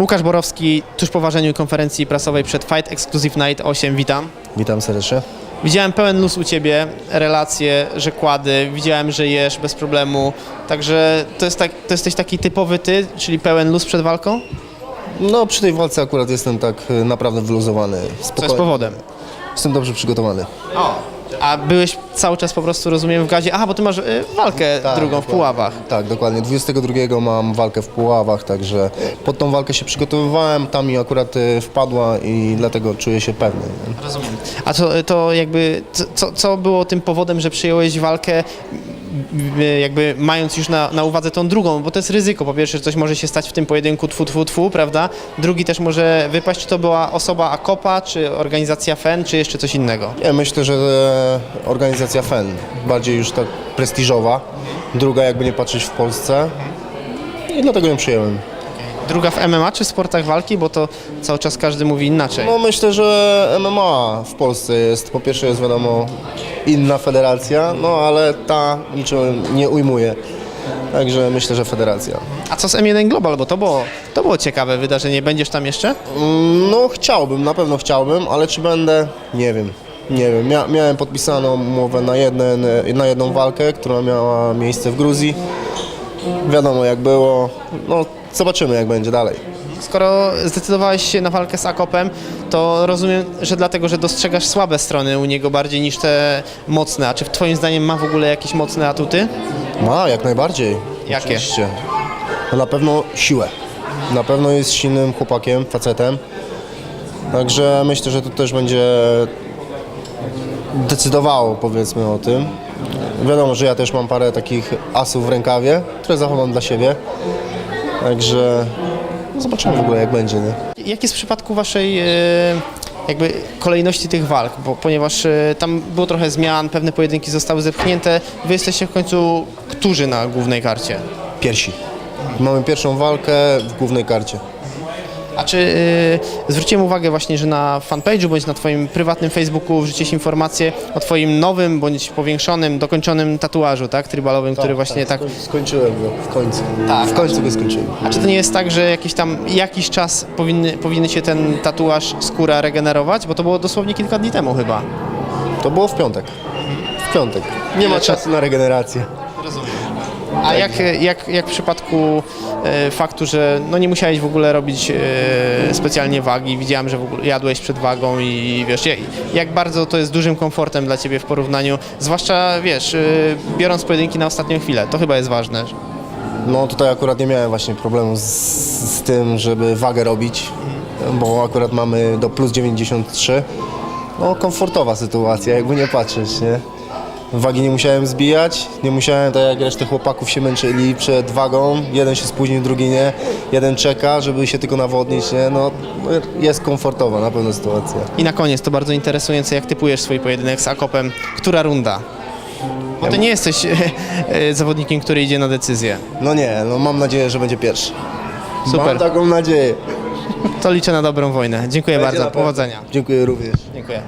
Łukasz Borowski, tuż po ważeniu konferencji prasowej przed Fight Exclusive Night 8, witam. Witam serdecznie. Widziałem pełen luz u Ciebie, relacje, że kłady, widziałem, że jesz bez problemu, także to, jest tak, to jesteś taki typowy Ty, czyli pełen luz przed walką? No przy tej walce akurat jestem tak y, naprawdę wyluzowany. Co jest powodem? Jestem dobrze przygotowany. O. A byłeś cały czas po prostu, rozumiem, w gazie, aha, bo Ty masz y, walkę drugą w dokładnie. Puławach. Tak, dokładnie. 22 mam walkę w Puławach, także pod tą walkę się przygotowywałem, tam mi akurat y, wpadła i dlatego czuję się pewny. nie? Rozumiem. A to, to jakby, co- co, co było tym powodem, że przyjąłeś walkę, m, m, jakby mając już na, na uwadze tą drugą, bo to jest ryzyko. Po pierwsze, że coś może się stać w tym pojedynku tfu, tfu, tfu, prawda? Drugi też może wypaść, czy to była osoba Akopa, czy organizacja FEN, czy jeszcze coś innego. Myślę, że organizacja FEN, bardziej już tak prestiżowa, druga jakby nie patrzeć w Polsce i dlatego ją przyjąłem. Druga w MMA, czy w sportach walki, bo to cały czas każdy mówi inaczej. No myślę, że MMA w Polsce jest, po pierwsze jest wiadomo inna federacja, no ale ta niczym nie ujmuje. Także myślę, że federacja. A co z M1 Global, bo to było, to było ciekawe wydarzenie. Będziesz tam jeszcze? Mm, No chciałbym, na pewno chciałbym, ale czy będę? Nie wiem. Nie wiem. Mia miałem podpisaną umowę na, jeden, na jedną walkę, która miała miejsce w Gruzji. Wiadomo jak było. No zobaczymy jak będzie dalej. Skoro zdecydowałeś się na walkę z Akopem, to rozumiem, że dlatego, że dostrzegasz słabe strony u niego bardziej niż te mocne. A czy w Twoim zdaniem ma w ogóle jakieś mocne atuty? Ma, jak najbardziej. Jakie? Oczywiście. No, na pewno siłę. Na pewno jest silnym chłopakiem, facetem. Także myślę, że to też będzie decydowało powiedzmy o tym. Wiadomo, że ja też mam parę takich asów w rękawie, które zachowam dla siebie. Także no, zobaczymy w ogóle jak będzie. Nie? Jak jest w przypadku Waszej e, jakby kolejności tych walk? Bo, ponieważ e, tam było trochę zmian, pewne pojedynki zostały zepchnięte. Wy jesteście w końcu którzy na głównej karcie? Piersi. Mamy pierwszą walkę w głównej karcie. A czy y, zwróciłem uwagę właśnie, że na fanpage'u bądź na Twoim prywatnym Facebooku wrzuciłeś informację o Twoim nowym bądź powiększonym, dokończonym tatuażu, tak? Trybalowym, który właśnie tak... skoń- Skończyłem go w końcu. Tak. W końcu go skończyłem. A czy to nie jest tak, że jakiś tam jakiś czas powinny, powinny się ten tatuaż, skóra regenerować? Bo to było dosłownie kilka dni temu chyba. To było w piątek. W piątek. Nie ma czasu na regenerację. A jak, jak, jak w przypadku e, faktu, że no nie musiałeś w ogóle robić e, specjalnie wagi, widziałem, że w ogóle jadłeś przed wagą i wiesz, jak, bardzo to jest dużym komfortem dla Ciebie w porównaniu, zwłaszcza wiesz, e, biorąc pojedynki na ostatnią chwilę, to chyba jest ważne. No tutaj akurat nie miałem właśnie problemu z, z tym, żeby wagę robić, bo akurat mamy do plus 93. No komfortowa sytuacja, jakby nie patrzeć, nie? Wagi nie musiałem zbijać, nie musiałem, tak jak resztę chłopaków się męczyli przed wagą, jeden się spóźnił, drugi nie, jeden czeka, żeby się tylko nawodnić, nie? No jest komfortowa na pewno sytuacja. I na koniec, to bardzo interesujące, jak typujesz swój pojedynek z Akopem, która runda? Bo Ty nie jesteś e, e, zawodnikiem, który idzie na decyzję. No nie, no mam nadzieję, że będzie pierwszy. Super. Mam taką nadzieję. To liczę na dobrą wojnę. Dziękuję Będzie bardzo, powodzenia. Dziękuję również. Dziękuję.